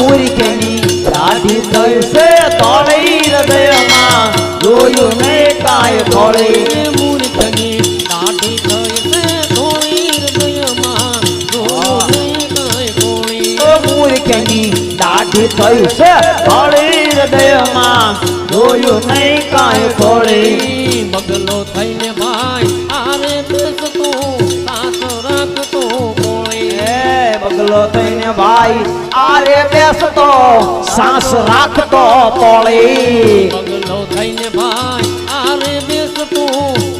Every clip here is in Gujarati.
મૂર્ખની દાઢી છે તોળી હૃદયમાં જોયું નહીં થોડી એ મૂર્ખની દાઢી છે ધોળી હૃદયમાં જોયું નહીં કોળી. ઓ મૂર્ખની દાઢી છે તોળી હૃદયમાં જોયું નહીં કાંઈ થોડી બગલો થઈને ભાઈ આરે બેસતો સાથ રાખતો કોળી. બગલો થઈને ભાઈ આરે બેસતો સાસ રાખતો પોળી બગલો થઈને ભાઈ આરે બેસતો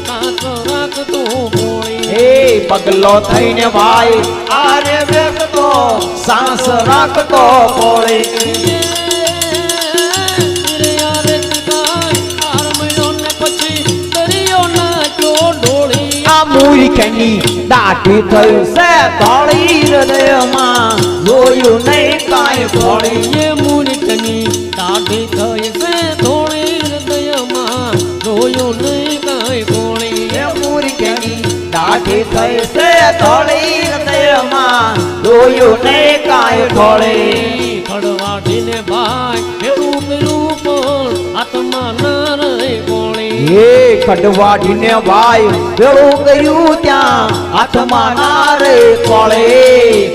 સાથ રાખતો કોળી. એ પગલો થઈને ભાઈ આરે બેસતો સાસ રાખતો પોળી મૂર્ખની દાઢી થઈ છે તળી હૃદયમાં જોયું નહીં કાંઈ ભળી એ મૂર્ખની દાઢી થઈ છે ધોળી હૃદયમાં જોયું નહીં કાંઈ કોળી. એ મૂર્ખની દાઢી થઈ છે ધોળી હૃદયમાં જોયું નહીં કાંઈ પોળી ખડવાટીને ભાઈ રૂપ પણ હાથમાં ના રહે કોળી. એ કડવાડીને ભાઈ ભેળું કર્યું ત્યાં. હાથમાં ના રે પોળે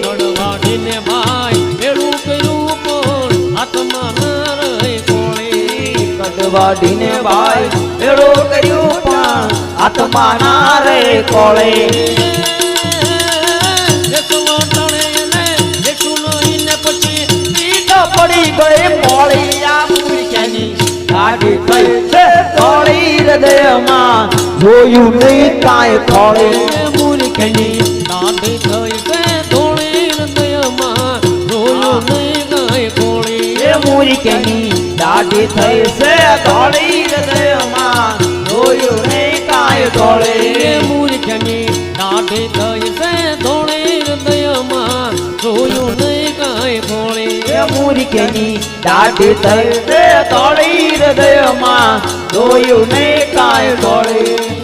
ખડવાટીને ભાઈ ભેરું ભેરું પણ હાથમાં ના રહે કોળી. કડવાડીને ભાઈ ભેળો કર્યું પણ હાથમાં ના રે કોળે. ગાડી થઈ છે થોડી હૃદયમાં. જોયું નહીં કાંઈ થોડી. એ મૂર્ખની દાઢી થઈ છે થોડી હૃદયમાં. જોયું નહીં કાંઈ થોડી. એ મૂર્ખની દાઢી થઈ છે થોડી હૃદયમાં. જોયું નહીં કાંઈ એ થોડી મૂર્ખની દાઢી થઈ છે થોડી હૃદયમાં. જોયું નહીં કાંઈ થોડી. એ મૂર્ખની દાઢી થઈ છે હૃદયમાં જોયું નહીં કાંઈ થોડી